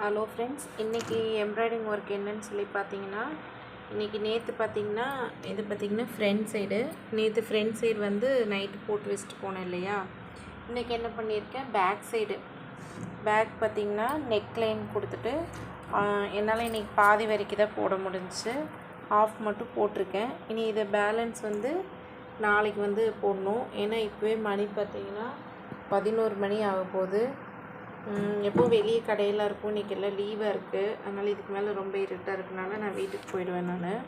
Hello friends இன்றைக்கி embroidering work என்னன்னு சொல்லி பார்த்தீங்கன்னா இன்றைக்கி நேற்று பார்த்தீங்கன்னா இது பார்த்திங்கன்னா ஃப்ரண்ட் சைடு நேற்று ஃப்ரண்ட் சைடு வந்து நைட்டு போட்டு வச்சுட்டு போனேன் இல்லையா? இன்றைக்கி என்ன பண்ணியிருக்கேன்? பேக் சைடு பேக் பார்த்திங்கன்னா நெக் லைன் கொடுத்துட்டு என்னால் இன்றைக்கி பாதி வரைக்கும் தான் போட முடிஞ்சுச்சு. ஆஃப் மட்டும் போட்டிருக்கேன். இனி இதை பேலன்ஸ் வந்து நாளைக்கு வந்து போடணும். ஏன்னா இப்போவே மணி பார்த்திங்கன்னா பதினோரு மணி ஆக போகுது எப்பவும் வெளியே கடையெல்லாம் இருக்கும். இன்றைக்கி எல்லாம் லீவாக இருக்குது அதனால் இதுக்கு மேலே ரொம்ப இருட்டாக இருக்கனால நான் வீட்டுக்கு போயிடுவேன் நான்.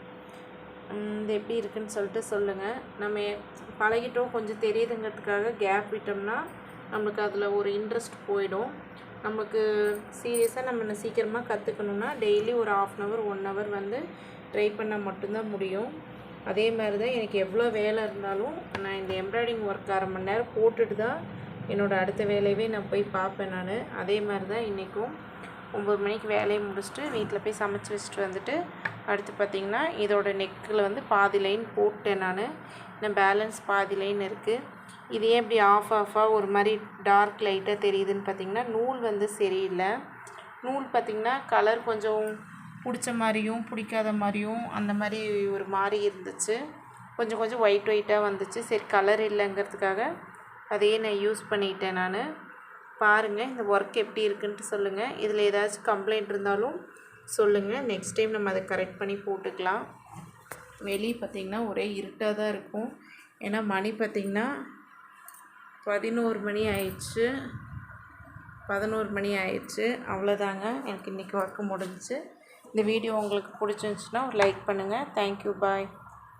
இது எப்படி இருக்குன்னு சொல்லிட்டு சொல்லுங்கள் நம்ம பழகிட்டோம். கொஞ்சம் தெரியுதுங்கிறதுக்காக கேப் விட்டோம்னா நம்மளுக்கு அதில் ஒரு இன்ட்ரெஸ்ட் போயிடும். நமக்கு சீரியஸாக நம்ம என்ன சீக்கிரமாக கற்றுக்கணுன்னா டெய்லி ஒரு half an hour one hour வந்து ட்ரை பண்ணால் மட்டும்தான் முடியும். அதே மாதிரி தான் எனக்கு எவ்வளோ வேலை இருந்தாலும் நான் இந்த எம்ப்ராய்டிங் ஒர்க் அரை மணி நேரம் போட்டுட்டு தான் என்னோடய அடுத்த வேலையவே நான் போய் பார்ப்பேன் நான். அதே மாதிரி தான் இன்றைக்கும் ஒம்பது மணிக்கு வேலையை முடிச்சுட்டு வீட்டில் போய் சமைச்சி வச்சுட்டு வந்துட்டு அடுத்து பார்த்திங்கன்னா இதோட நெக்கில் வந்து பாதி லைன் போட்டேன் நான். இன்னும் பேலன்ஸ் பாதி லைன் இருக்குது இது ஏன் இப்படி ஆஃப் ஆஃபாக ஒரு மாதிரி டார்க் லைட்டாக தெரியுதுன்னு பார்த்திங்கன்னா நூல் வந்து சரியில்லை. நூல் பார்த்திங்கன்னா கலர் கொஞ்சம் பிடிச்ச மாதிரியும் பிடிக்காத மாதிரியும் அந்த மாதிரி ஒரு மாதிரி இருந்துச்சு. கொஞ்சம் கொஞ்சம் ஒயிட் ஒயிட்டாக வந்துச்சு. சரி கலர் இல்லைங்கிறதுக்காக அதையே நான் யூஸ் பண்ணிட்டேன் நான். பாருங்கள் இந்த ஒர்க் எப்படி இருக்குன்ட்டு சொல்லுங்கள் இதில் ஏதாச்சும் கம்ப்ளைண்ட் இருந்தாலும் சொல்லுங்கள் நெக்ஸ்ட் டைம் நம்ம அதை கரெக்ட் பண்ணி போட்டுக்கலாம். வெளியே பார்த்திங்கன்னா ஒரே இருட்டாக தான் இருக்கும். ஏன்னா மணி பார்த்திங்கன்னா பதினோரு மணி ஆயிடுச்சு. பதினோரு மணி ஆயிடுச்சு. அவ்வளோதாங்க எனக்கு இன்றைக்கி ஒர்க்கு முடிஞ்சிச்சு. இந்த வீடியோ உங்களுக்கு பிடிச்சிருந்துச்சுன்னா ஒரு லைக் பண்ணுங்கள் தேங்க்யூ பாய்